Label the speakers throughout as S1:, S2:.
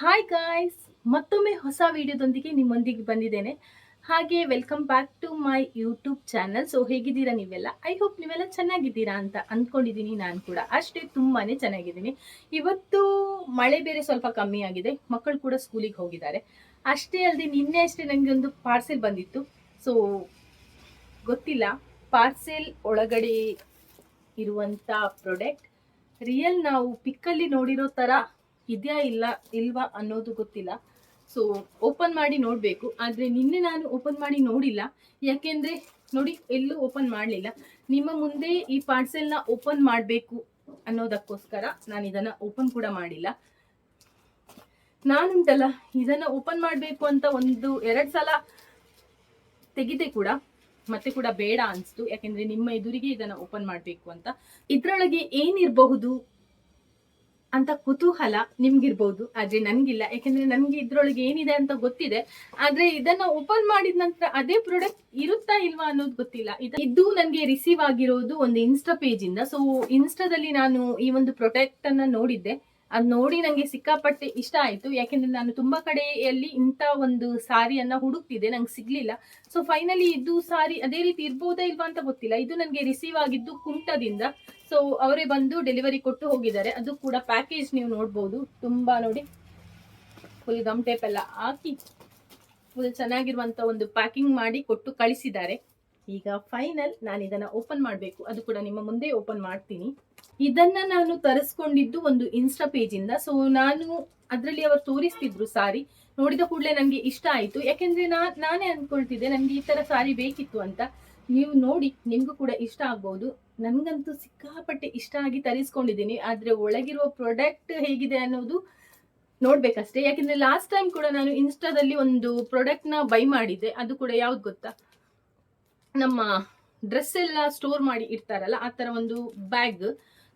S1: Hi guys ಮತ್ತೊಮ್ಮೆ ಹೊಸ ವಿಡಿಯೋದೊಂದಿಗೆ ನಿಮ್ಮೊಂದಿಗೆ ಬಂದಿದ್ದೇನೆ. ಹಾಗೆ welcome back to my YouTube channel so ಹೇಗಿದ್ದೀರಾ ನೀವೆಲ್ಲ? ಐ ಹೋಪ್ ನೀವೆಲ್ಲ ಚೆನ್ನಾಗಿದ್ದೀರಾ ಅಂತ ಅಂದ್ಕೊಂಡಿದ್ದೀನಿ ನಾನು ಕೂಡ. ಅಷ್ಟೇ ತುಂಬಾ ಚೆನ್ನಾಗಿದ್ದೀನಿ. ಇವತ್ತು ಮಳೆ ಬೇರೆ ಸ್ವಲ್ಪ ಕಮ್ಮಿ ಆಗಿದೆ. ಮಕ್ಕಳು ಕೂಡ ಸ್ಕೂಲಿಗೆ ಹೋಗಿದ್ದಾರೆ. ಅಷ್ಟೇ ಅಲ್ಲದೆ ನಿನ್ನೆ ಅಷ್ಟೇ ನನಗೆ ಒಂದು ಪಾರ್ಸೆಲ್ ಬಂದಿತ್ತು. ಸೊ ಗೊತ್ತಿಲ್ಲ. ಪಾರ್ಸೆಲ್ ಒಳಗಡೆ ಇರುವಂಥ ಪ್ರಾಡಕ್ಟ್ ರಿಯಲ್ ನಾವು ಪಿಕ್ಕಲ್ಲಿ ನೋಡಿರೋ ಥರ ಇದೆಯಾ ಇಲ್ಲ, ಇಲ್ವಾ ಅನ್ನೋದು ಗೊತ್ತಿಲ್ಲ. ಸೊ ಓಪನ್ ಮಾಡಿ ನೋಡಬೇಕು. ಆದರೆ ನಿನ್ನೆ ನಾನು ಓಪನ್ ಮಾಡಿ ನೋಡಿಲ್ಲ. ಯಾಕೆಂದರೆ ನೋಡಿ, ಎಲ್ಲೂ ಓಪನ್ ಮಾಡಲಿಲ್ಲ. ನಿಮ್ಮ ಮುಂದೆ ಈ ಪಾರ್ಸೆಲ್ನ ಓಪನ್ ಮಾಡಬೇಕು ಅನ್ನೋದಕ್ಕೋಸ್ಕರ ನಾನು ಇದನ್ನು ಓಪನ್ ಕೂಡ ಮಾಡಿಲ್ಲ. ನಾನುಂಟಲ್ಲ, ಇದನ್ನು ಓಪನ್ ಮಾಡಬೇಕು ಅಂತ ಒಂದು ಎರಡು ಸಲ ತೆಗಿದೆ ಕೂಡ. ಮತ್ತೆ ಕೂಡ ಬೇಡ ಅನಿಸ್ತು. ಯಾಕೆಂದರೆ ನಿಮ್ಮ ಎದುರಿಗೆ ಇದನ್ನು ಓಪನ್ ಮಾಡಬೇಕು ಅಂತ. ಇದರೊಳಗೆ ಏನಿರಬಹುದು? ಅಂತ ಕುತೂಹಲ ನಿಮ್ಗಿರ್ಬೋದು. ಆದ್ರೆ ನನ್ಗಿಲ್ಲ. ಯಾಕಂದ್ರೆ ನನ್ಗೆ ಇದ್ರೊಳಗೆ ಏನಿದೆ ಅಂತ ಗೊತ್ತಿದೆ. ಆದ್ರೆ ಇದನ್ನ ಓಪನ್ ಮಾಡಿದ ನಂತರ ಅದೇ ಪ್ರಾಡಕ್ಟ್ ಇರುತ್ತಾ ಇಲ್ವಾ ಅನ್ನೋದು ಗೊತ್ತಿಲ್ಲ. ಇದು ನನ್ಗೆ ರಿಸೀವ್ ಆಗಿರೋದು ಒಂದು ಇನ್ಸ್ಟಾ ಪೇಜ್ ಇಂದ. ಸೊ ಇನ್ಸ್ಟಾದಲ್ಲಿ ನಾನು ಈ ಒಂದು ಪ್ರೊಡಕ್ಟ್ ಅನ್ನ ನೋಡಿದ್ದೆ. ಅದ್ ನೋಡಿ ನಂಗೆ ಸಿಕ್ಕಾಪಟ್ಟೆ ಇಷ್ಟ ಆಯ್ತು. ಯಾಕೆಂದ್ರೆ ನಾನು ತುಂಬಾ ಕಡೆಯಲ್ಲಿ ಇಂಥ ಒಂದು ಸಾರಿಯನ್ನ ಹುಡುಕ್ತಿದ್ದೆ. ನಂಗೆ ಸಿಗ್ಲಿಲ್ಲ. ಸೊ ಫೈನಲಿ ಇದು ಸಾರಿ ಅದೇ ರೀತಿ ಇರ್ಬೋದಾ ಇಲ್ವಾ ಅಂತ ಗೊತ್ತಿಲ್ಲ. ಇದು ನನಗೆ ರಿಸೀವ್ ಆಗಿದ್ದು ಕುಮಟದಿಂದ. ಸೊ ಅವರೇ ಬಂದು ಡೆಲಿವರಿ ಕೊಟ್ಟು ಹೋಗಿದ್ದಾರೆ. ಅದು ಕೂಡ ಪ್ಯಾಕೇಜ್ ನೀವು ನೋಡ್ಬೋದು. ತುಂಬಾ ನೋಡಿ. ಫುಲ್ ಗಮ್ ಟೇಪ್ ಎಲ್ಲ ಹಾಕಿ ಫುಲ್ ಚೆನ್ನಾಗಿರುವಂತ ಒಂದು ಪ್ಯಾಕಿಂಗ್ ಮಾಡಿ ಕೊಟ್ಟು ಕಳಿಸಿದ್ದಾರೆ. ಈಗ ಫೈನಲ್ ನಾನು ಇದನ್ನ ಓಪನ್ ಮಾಡಬೇಕು. ಅದು ಕೂಡ ನಿಮ್ಮ ಮುಂದೆ ಓಪನ್ ಮಾಡ್ತೀನಿ. ಇದನ್ನ ನಾನು ತರಿಸ್ಕೊಂಡಿದ್ದು ಒಂದು ಇನ್ಸ್ಟಾ ಪೇಜ್ ಇಂದ. ಸೊ ನಾನು ಅದರಲ್ಲಿ ಅವರು ತೋರಿಸ್ತಿದ್ರು ಸಾರಿ ನೋಡಿದ ಕೂಡಲೇ ನನಗೆ ಇಷ್ಟ ಆಯಿತು. ಯಾಕೆಂದರೆ ನಾ, ನಾನೇ ಅಂದ್ಕೊಳ್ತಿದ್ದೆ ನನಗೆ ಈ ಥರ ಸಾರಿ ಬೇಕಿತ್ತು ಅಂತ. ನೀವು ನೋಡಿ, ನಿಮಗೂ ಕೂಡ ಇಷ್ಟ ಆಗ್ಬೋದು. ನನಗಂತೂ ಸಿಕ್ಕಾಪಟ್ಟೆ ಇಷ್ಟ ಆಗಿ ತರಿಸ್ಕೊಂಡಿದ್ದೀನಿ, ಆದರೆ ಒಳಗಿರುವ ಪ್ರಾಡಕ್ಟ್ ಹೇಗಿದೆ ಅನ್ನೋದು ನೋಡ್ಬೇಕಷ್ಟೇ. ಯಾಕೆಂದ್ರೆ ಲಾಸ್ಟ್ ಟೈಮ್ ಕೂಡ ನಾನು ಇನ್ಸ್ಟಾದಲ್ಲಿ ಒಂದು ಪ್ರಾಡಕ್ಟ್ನ ಬೈ ಮಾಡಿದ್ದೆ, ಅದು ಕೂಡ ಯಾವ್ದು ಗೊತ್ತಾ? ನಮ್ಮ ಡ್ರೆಸ್ ಎಲ್ಲ ಸ್ಟೋರ್ ಮಾಡಿ ಇರ್ತಾರಲ್ಲ ಆ ಥರ ಒಂದು ಬ್ಯಾಗ್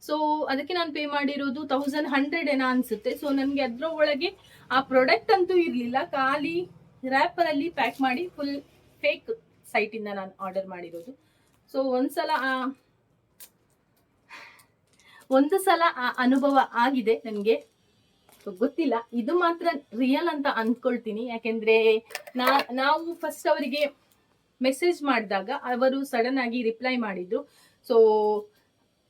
S1: ಸೊ ಅದಕ್ಕೆ ನಾನು ಪೇ ಮಾಡಿರೋದು ತೌಸಂಡ್ ಹಂಡ್ರೆಡ್ ಏನೋ ಅನ್ಸುತ್ತೆ. ಸೊ ನನಗೆ ಅದರ ಒಳಗೆ ಆ ಪ್ರಾಡಕ್ಟ್ ಅಂತೂ ಇರಲಿಲ್ಲ. ಖಾಲಿ ರ್ಯಾಪರಲ್ಲಿ ಪ್ಯಾಕ್ ಮಾಡಿ ಫುಲ್ ಫೇಕ್ ಸೈಟಿಂದ ನಾನು ಆರ್ಡರ್ ಮಾಡಿರೋದು. ಸೊ ಒಂದ್ಸಲ ಆ ಒಂದು ಸಲ ಆ ಅನುಭವ ಆಗಿದೆ ನನಗೆ. ಗೊತ್ತಿಲ್ಲ. ಇದು ಮಾತ್ರ ರಿಯಲ್ ಅಂತ ಅಂದ್ಕೊಳ್ತೀನಿ ಯಾಕೆಂದ್ರೆ ನಾ, ನಾವು ಫಸ್ಟ್ ಅವರಿಗೆ ಮೆಸೇಜ್ ಮಾಡಿದಾಗ ಅವರು ಸಡನ್ ಆಗಿ ರಿಪ್ಲೈ ಮಾಡಿದ್ರು ಸೊ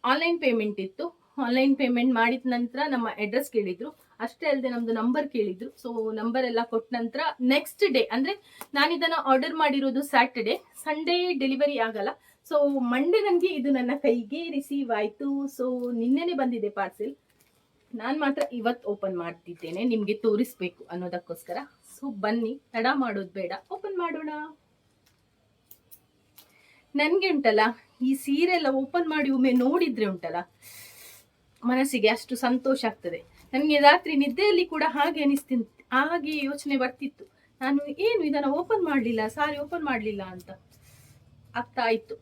S1: ಆನ್ಲೈನ್ ಪೇಮೆಂಟ್ ಇತ್ತು. ಆನ್ಲೈನ್ ಪೇಮೆಂಟ್ ಮಾಡಿದ ನಂತರ ನಮ್ಮ ಅಡ್ರೆಸ್ ಕೇಳಿದ್ರು. ಅಷ್ಟೇ ಅಲ್ಲದೆ ನಮ್ದು ನಂಬರ್ ಕೇಳಿದ್ರು. ಸೊ ನಂಬರ್ ಎಲ್ಲ ಕೊಟ್ಟ ನಂತರ ನೆಕ್ಸ್ಟ್ ಡೇ ಅಂದ್ರೆ ನಾನು ಇದನ್ನ ಆರ್ಡರ್ ಮಾಡಿರೋದು ಸ್ಯಾಟರ್ಡೆ ಸಂಡೇ ಡೆಲಿವರಿ ಆಗಲ್ಲ. ಸೊ ಮಂಡೆ ನನಗೆ ಇದು ನನ್ನ ಕೈಗೆ ರಿಸೀವ್ ಆಯಿತು. ಸೊ ನಿನ್ನೆನೆ ಬಂದಿದೆ ಪಾರ್ಸೆಲ್ ನಾನು ಮಾತ್ರ ಇವತ್ತು ಓಪನ್ ಮಾಡ್ತಿದ್ದೇನೆ. ನಿಮಗೆ ತೋರಿಸ್ಬೇಕು ಅನ್ನೋದಕ್ಕೋಸ್ಕರ. ಸೊ ಬನ್ನಿ. ತಡ ಮಾಡೋದು ಬೇಡ. ಓಪನ್ ಮಾಡೋಣ. ನನಗೆ ಉಂಟಲ್ಲ, ಈ ಸೀರೆ ಎಲ್ಲ ಓಪನ್ ಮಾಡಿ ಒಮ್ಮೆ ನೋಡಿದ್ರೆ ಉಂಟಲ್ಲ, ಮನಸ್ಸಿಗೆ ಅಷ್ಟು ಸಂತೋಷ ಆಗ್ತದೆ. ನನಗೆ ರಾತ್ರಿ ನಿದ್ದೆಯಲ್ಲಿ ಕೂಡ ಹಾಗೆ ಅನಿಸ್ತಿ, ಹಾಗೆ ಯೋಚನೆ ಬರ್ತಿತ್ತು. ನಾನು ಏನು ಇದನ್ನು ಓಪನ್ ಮಾಡಲಿಲ್ಲ, ಸಾರಿ ಓಪನ್ ಮಾಡಲಿಲ್ಲ ಅಂತ ಆಗ್ತಾ ಇತ್ತು.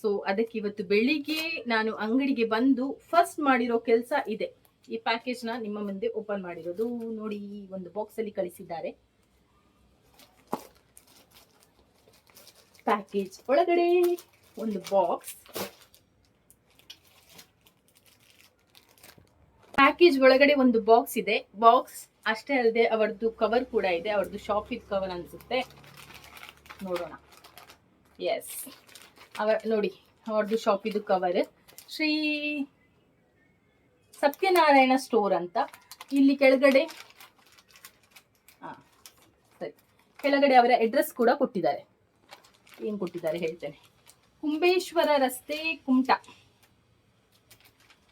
S1: ಸೊ ಅದಕ್ಕೆ ಇವತ್ತು ಬೆಳಿಗ್ಗೆ ನಾನು ಅಂಗಡಿಗೆ ಬಂದು ಫಸ್ಟ್ ಮಾಡಿರೋ ಕೆಲಸ ಇದೆ. ಈ ಪ್ಯಾಕೇಜ್ನ ನಿಮ್ಮ ಮುಂದೆ ಓಪನ್ ಮಾಡಿರೋದು. ನೋಡಿ, ಈ ಒಂದು ಬಾಕ್ಸ್ ಅಲ್ಲಿ ಕಳಿಸಿದ್ದಾರೆ. ಪ್ಯಾಕೇಜ್ ಒಳಗಡೆ ಒಂದು ಬಾಕ್ಸ್ ಪ್ಯಾಕೇಜ್ ಒಳಗಡೆ ಒಂದು ಬಾಕ್ಸ್ ಇದೆ. ಬಾಕ್ಸ್ ಅಷ್ಟೇ ಅಲ್ಲದೆ ಅವರದ್ದು ಕವರ್ ಕೂಡ ಇದೆ. ಅವರದ್ದು ಶಾಪಿಂಗ್ ಕವರ್ ಅನ್ಸುತ್ತೆ. ನೋಡೋಣ. ಎಸ್ ಅವರ ನೋಡಿ ಅವ್ರದ್ದು ಇದು ಕವರ್ ಶ್ರೀ ಸತ್ಯನಾರಾಯಣ ಸ್ಟೋರ್ ಅಂತ. ಇಲ್ಲಿ ಕೆಳಗಡೆ ಸರಿ. ಕೆಳಗಡೆ ಅವರ ಅಡ್ರೆಸ್ ಕೂಡ ಕೊಟ್ಟಿದ್ದಾರೆ. ಏನು ಕೊಟ್ಟಿದ್ದಾರೆ ಹೇಳ್ತೇನೆ. ಕುಂಬೇಶ್ವರ ರಸ್ತೆ ಕುಮಟ.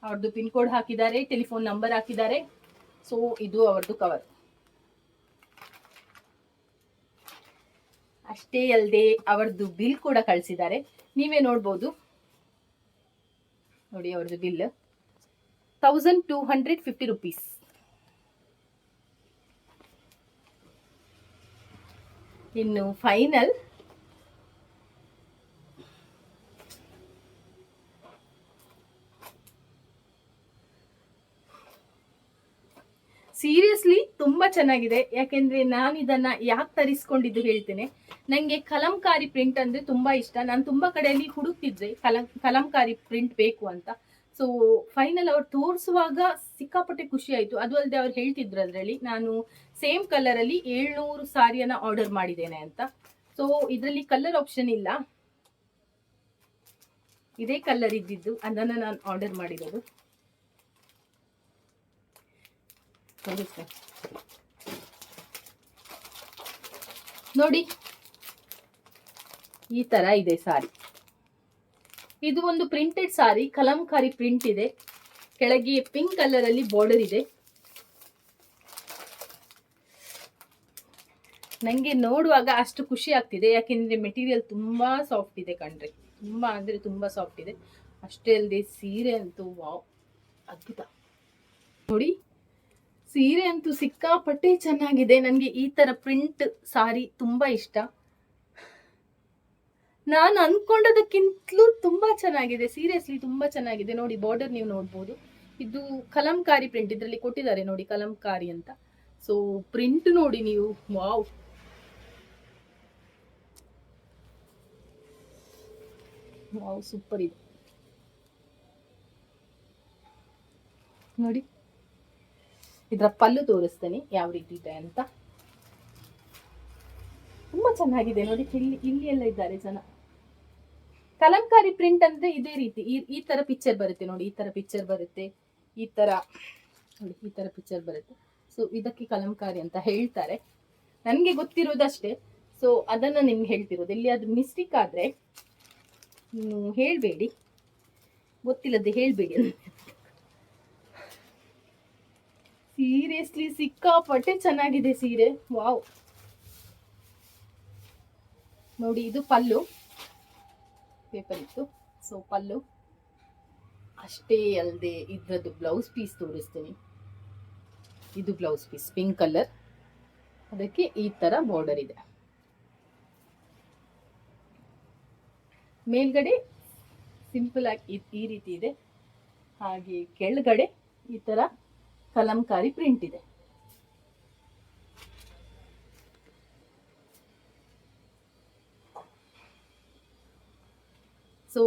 S1: ಅವ್ರದ್ದು ಪಿನ್ ಕೋಡ್ ಹಾಕಿದ್ದಾರೆ ಟೆಲಿಫೋನ್ ನಂಬರ್ ಹಾಕಿದ್ದಾರೆ. ಸೊ ಇದು ಅವ್ರದ್ದು ಕವರ್ ಅಷ್ಟೇ ಅಲ್ಲದೆ ಅವರದ್ದು ಬಿಲ್ ಕೂಡ ಕಳಿಸಿದ್ದಾರೆ. ನೀವೇ ನೋಡ್ಬೋದು. ನೋಡಿ ಅವ್ರದ್ದು bill. Thousand two hundred fifty rupees ಇನ್ನು ಫೈನಲ್ ಸೀರಿಯಸ್ಲಿ ತುಂಬಾ ಚೆನ್ನಾಗಿದೆ. ಯಾಕೆಂದ್ರೆ ನಾನು ಇದನ್ನ ಯಾಕೆ ತರಿಸ್ಕೊಂಡಿದ್ದು ಹೇಳ್ತೇನೆ. ನಂಗೆ ಕಲಂಕಾರಿ ಪ್ರಿಂಟ್ ಅಂದ್ರೆ ತುಂಬಾ ಇಷ್ಟ. ನಾನು ತುಂಬಾ ಕಡೆಯಲ್ಲಿ ಹುಡುಕ್ತಿದ್ದೆ, ಕಲಂ, ಕಲಂಕಾರಿ ಪ್ರಿಂಟ್ ಬೇಕು ಅಂತ. ಸೊ ಫೈನಲ್ ಅವ್ರು ತೋರಿಸುವಾಗ ಸಿಕ್ಕಾಪಟ್ಟೆ ಖುಷಿ ಆಯಿತು. ಅದು ಅಲ್ಲದೆ ಅವ್ರು ಹೇಳ್ತಿದ್ರು ಅದರಲ್ಲಿ, ನಾನು ಸೇಮ್ ಕಲರಲ್ಲಿ ಏಳ್ನೂರು ಸಾರಿಯನ್ನ ಆರ್ಡರ್ ಮಾಡಿದ್ದೇನೆ ಅಂತ. ಸೊ ಇದರಲ್ಲಿ ಕಲರ್ ಆಪ್ಷನ್ ಇಲ್ಲ. ಇದೇ ಕಲರ್ ಇದ್ದಿದ್ದು, ಅದನ್ನು ನಾನು ಆರ್ಡರ್ ಮಾಡಿರೋದು. ನೋಡಿ ಈ ತರ ಇದೆ ಸಾರಿ. ಇದು ಒಂದು ಪ್ರಿಂಟೆಡ್ ಸಾರಿ, ಕಲಂಕಾರಿ ಪ್ರಿಂಟ್ ಇದೆ. ಕೆಳಗೆ ಪಿಂಕ್ ಕಲರ್ ಅಲ್ಲಿ ಬಾರ್ಡರ್ ಇದೆ. ನಂಗೆ ನೋಡುವಾಗ ಅಷ್ಟು ಖುಷಿ ಆಗ್ತಿದೆ. ಯಾಕೆಂದ್ರೆ ಮೆಟೀರಿಯಲ್ ತುಂಬಾ ಸಾಫ್ಟ್ ಇದೆ ಕಣ್ರಿ ತುಂಬಾ ಅಂದ್ರೆ ತುಂಬಾ ಸಾಫ್ಟ್ ಇದೆ. ಅಷ್ಟೇ ಅಲ್ಲದೆ ಸೀರೆ ಅಂತೂ ವಾವ್, ಅದ್ಭುತ. ನೋಡಿ, ಸೀರೆ ಅಂತೂ ಸಿಕ್ಕಾಪಟ್ಟೆ ಚೆನ್ನಾಗಿದೆ. ನನಗೆ ಈ ತರ ಪ್ರಿಂಟ್ ಸಾರಿ ತುಂಬಾ ಇಷ್ಟ. ನಾನು ಅನ್ಕೊಂಡದಕ್ಕಿಂತಲೂ ತುಂಬಾ ಚೆನ್ನಾಗಿದೆ. ಸೀರಿಯಸ್ಲಿ ತುಂಬಾ ಚೆನ್ನಾಗಿದೆ. ನೋಡಿ ಬಾರ್ಡರ್ ನೀವು ನೋಡ್ಬೋದು. ಇದು ಕಲಂಕಾರಿ ಪ್ರಿಂಟ್ ಇದರಲ್ಲಿ ಕೊಟ್ಟಿದ್ದಾರೆ ನೋಡಿ, ಕಲಂಕಾರಿ ಅಂತ. ಸೊ ಪ್ರಿಂಟ್ ನೋಡಿ ನೀವು. ವಾವ್ ವಾವ್ ಸೂಪರ್ ಇದೆ. ನೋಡಿ. ಇದರ ಪಲ್ಲು ತೋರಿಸ್ತೇನೆ, ಯಾವ ರೀತಿ ಇದೆ ಅಂತ. ತುಂಬಾ ಚೆನ್ನಾಗಿದೆ ನೋಡಿ, ಇಲ್ಲಿ ಇಲ್ಲಿ ಎಲ್ಲ ಇದ್ದಾರೆ ಜನ. ಕಲಂಕಾರಿ ಪ್ರಿಂಟ್ ಅಂದ್ರೆ ಇದೇ ರೀತಿ. ಈ ತರ ಪಿಕ್ಚರ್ ಬರುತ್ತೆ ನೋಡಿ, ಈ ತರ ಪಿಕ್ಚರ್ ಬರುತ್ತೆ, ಈ ತರ, ನೋಡಿ, ಈ ತರ ಪಿಕ್ಚರ್ ಬರುತ್ತೆ. ಸೊ ಇದಕ್ಕೆ ಕಲಂಕಾರಿ ಅಂತ ಹೇಳ್ತಾರೆ. ನನಗೆ ಗೊತ್ತಿರೋದಷ್ಟೇ. ಸೊ ಅದನ್ನ ನಿಮ್ಗೆ ಹೇಳ್ತಿರೋದು. ಇಲ್ಲಿ ಅದು ಮಿಸ್ಟೇಕ್ ಆದ್ರೆ ನೀವು ಹೇಳಬೇಡಿ. ಗೊತ್ತಿಲ್ಲದೆ ಹೇಳಬೇಡಿ ಸೀರಿಯಸ್ಲಿ ಸಿಕ್ಕಾಪಟ್ಟೆ ಚೆನ್ನಾಗಿದೆ ಸೀರೆ. ವಾವ್ ನೋಡಿ, ಇದು ಪಲ್ಲು. ಪೇಪರ್ ಇತ್ತು. ಸೊ ಪಲ್ಲು. ಅಷ್ಟೇ ಅಲ್ಲದೆ ಇದ್ರದ್ದು ಬ್ಲೌಸ್ ಪೀಸ್ ತೋರಿಸ್ತೀನಿ. ಇದು ಬ್ಲೌಸ್ ಪೀಸ್ ಪಿಂಕ್ ಕಲರ್ ಅದಕ್ಕೆ ಈ ಥರ ಬಾರ್ಡರ್ ಇದೆ. ಮೇಲ್ಗಡೆ ಸಿಂಪಲ್ ಆಗಿ ಈ- ರೀತಿ ಇದೆ. ಹಾಗೆ ಕೆಳಗಡೆ ಈ ಥರ ಕಲಂಕಾರಿ ಪ್ರಿಂಟ್ ಇದೆ. ಸೊ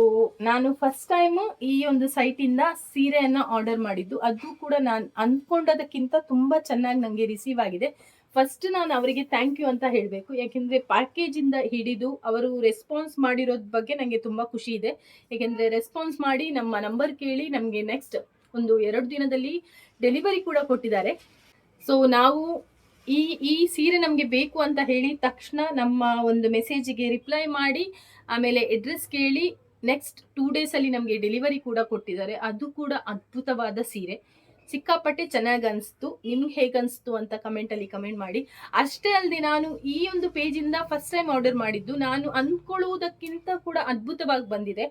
S1: ನಾನು ಫಸ್ಟ್ ಟೈಮ್ ಈ ಒಂದು ಸೈಟಿಂದ ಸೀರೆಯನ್ನ ಆರ್ಡರ್ ಮಾಡಿದ್ದು. ಅದು ಕೂಡ ನಾನು ಅಂದ್ಕೊಂಡದಕ್ಕಿಂತ ತುಂಬಾ ಚೆನ್ನಾಗಿ ನನಗೆ ರಿಸೀವ್ ಆಗಿದೆ. ಫಸ್ಟ್ ನಾನು ಅವರಿಗೆ ಥ್ಯಾಂಕ್ ಯು ಅಂತ ಹೇಳಬೇಕು. ಯಾಕೆಂದರೆ ಪ್ಯಾಕೇಜಿಂದ ಹಿಡಿದು ಅವರು ರೆಸ್ಪಾನ್ಸ್ ಮಾಡಿರೋದ್ ಬಗ್ಗೆ ನನಗೆ ತುಂಬಾ ಖುಷಿ ಇದೆ. ಯಾಕೆಂದ್ರೆ ರೆಸ್ಪಾನ್ಸ್ ಮಾಡಿ ನಮ್ಮ ನಂಬರ್ ಕೇಳಿ ನಮಗೆ ನೆಕ್ಸ್ಟ್ ಒಂದು ಎರಡು ದಿನದಲ್ಲಿ ಡೆಲಿವರಿ ಕೂಡ ಕೊಟ್ಟಿದ್ದಾರೆ. ಸೊ ನಾವು ಈ ಈ ಸೀರೆ ನಮಗೆ ಬೇಕು ಅಂತ ಹೇಳಿ ತಕ್ಷಣ ನಮ್ಮ ಒಂದು ಮೆಸೇಜಿಗೆ ರಿಪ್ಲೈ ಮಾಡಿ, ಆಮೇಲೆ ಅಡ್ರೆಸ್ ಕೇಳಿ ನೆಕ್ಸ್ಟ್ ಟೂ ಡೇಸಲ್ಲಿ ನಮಗೆ ಡೆಲಿವರಿ ಕೂಡ ಕೊಟ್ಟಿದ್ದಾರೆ. ಅದು ಕೂಡ ಅದ್ಭುತವಾದ ಸೀರೆ. ಸಿಕ್ಕಾಪಟ್ಟೆ ಚೆನ್ನಾಗಿ ಅನಿಸ್ತು. ನಿಮ್ಗೆ ಹೇಗೆ ಅನಿಸ್ತು ಅಂತ ಕಮೆಂಟಲ್ಲಿ ಕಮೆಂಟ್ ಮಾಡಿ. ಅಷ್ಟೇ ಅಲ್ಲದೆ ನಾನು ಈ ಒಂದು ಪೇಜಿಂದ ಫಸ್ಟ್ ಟೈಮ್ ಆರ್ಡರ್ ಮಾಡಿದ್ದು. ನಾನು ಅಂದ್ಕೊಳ್ಳುವುದಕ್ಕಿಂತ ಕೂಡ ಅದ್ಭುತವಾಗಿ ಬಂದಿದೆ.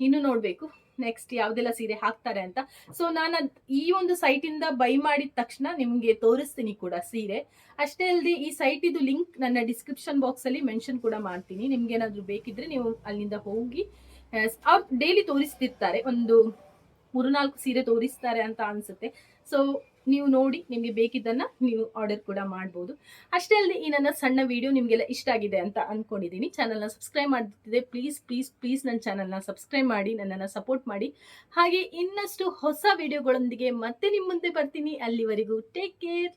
S1: ಇನ್ನು ನೋಡಬೇಕು. ನೆಕ್ಸ್ಟ್ ಯಾವುದೆಲ್ಲ ಸೀರೆ ಹಾಕ್ತಾರೆ ಅಂತ. ಸೊ ನಾನು ಈ ಒಂದು ಸೈಟಿಂದ ಬೈ ಮಾಡಿದ ತಕ್ಷಣ ನಿಮಗೆ ತೋರಿಸ್ತೀನಿ ಕೂಡ ಸೀರೆ. ಅಷ್ಟೇ ಅಲ್ಲದೆ ಈ ಸೈಟಿದು ಲಿಂಕ್ ನನ್ನ ಡಿಸ್ಕ್ರಿಪ್ಷನ್ ಬಾಕ್ಸ್ ಅಲ್ಲಿ ಮೆನ್ಷನ್ ಕೂಡ ಮಾಡ್ತೀನಿ. ನಿಮ್ಗೆ ಏನಾದ್ರು ಬೇಕಿದ್ರೆ ನೀವು ಅಲ್ಲಿಂದ ಹೋಗಿ ಅವ್ರು ಡೈಲಿ ತೋರಿಸ್ತಿರ್ತಾರೆ. ಒಂದು ಮೂರು ನಾಲ್ಕು ಸೀರೆ ತೋರಿಸ್ತಾರೆ ಅಂತ ಅನ್ಸುತ್ತೆ. ಸೊ ನೀವು ನೋಡಿ, ನಿಮಗೆ ಬೇಕಿದ್ದನ್ನ ನೀವು ಆರ್ಡರ್ ಕೂಡ ಮಾಡ್ಬೋದು. ಅಷ್ಟೇ ಅಲ್ಲದೆ ಈ ನನ್ನ ಸಣ್ಣ ವಿಡಿಯೋ ನಿಮಗೆಲ್ಲ ಇಷ್ಟ ಆಗಿದೆ ಅಂತ ಅಂದ್ಕೊಂಡಿದ್ದೀನಿ ಚಾನಲ್ನ ಸಬ್ಸ್ಕ್ರೈಬ್ ಮಾಡ್ತಿದ್ದೆ ಪ್ಲೀಸ್ ಪ್ಲೀಸ್ ಪ್ಲೀಸ್ ನನ್ನ ಚಾನಲ್ನ ಸಬ್ಸ್ಕ್ರೈಬ್ ಮಾಡಿ, ನನ್ನನ್ನು ಸಪೋರ್ಟ್ ಮಾಡಿ. ಹಾಗೆ ಇನ್ನಷ್ಟು ಹೊಸ ವಿಡಿಯೋಗಳೊಂದಿಗೆ ಮತ್ತೆ ನಿಮ್ಮ ಮುಂದೆ ಬರ್ತೀನಿ. ಅಲ್ಲಿವರೆಗೂ take care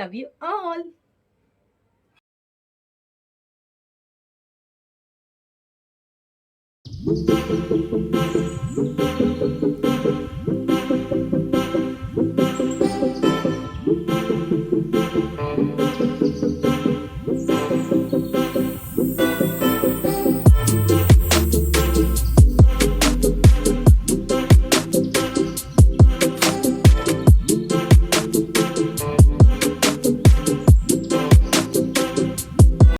S1: love you all Thank you.